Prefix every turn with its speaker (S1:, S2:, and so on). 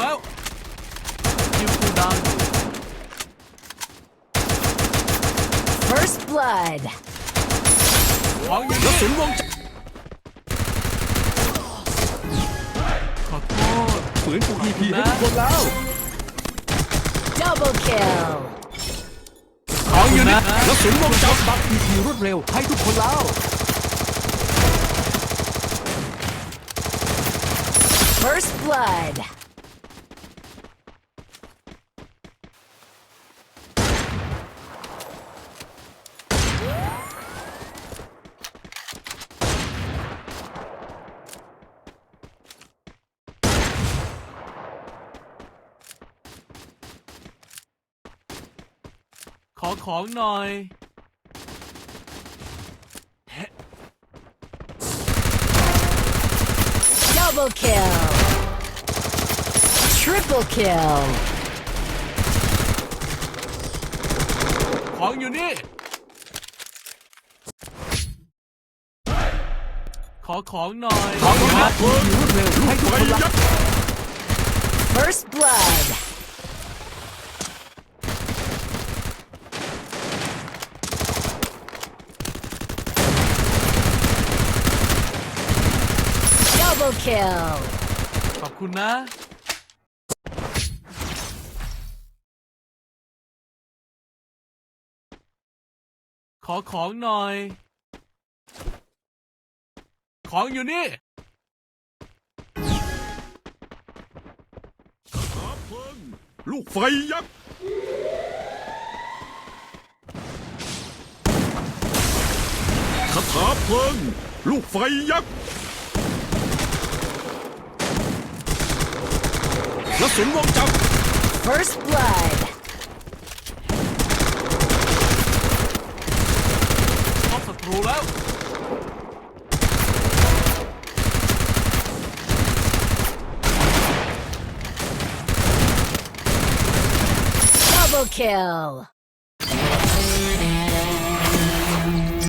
S1: แล้วคิวคูลดาวน์อยู่
S2: First blood.
S1: ของยิงกระสุนวงจรขอโทษ ฝืนปลุก EP ให้ทุกค
S3: นแล้ว
S2: Double kill.
S1: ของอยู่นะกระส
S3: ุนวงจรบัฟ EP รวดเร็วให้ทุกคนแล้ว
S2: First blood.
S1: ขอของหน่อย
S2: Double kill. Triple kill.
S1: ของอยู่นี่ ขอของหน่อย ของอยู่นี่ EP
S3: รวดเร็วให้ทุกคนแล้ว
S2: First Double kill.
S1: ขอบคุณนะ ขอของหน่อย ของอยู่นี่
S3: ลูกไฟยักษ์คาถาเพลิง ลูกไฟยักษ์ กระสุนวงจักร
S2: First blood.
S1: พบศัตรูแล้ว
S2: Double kill.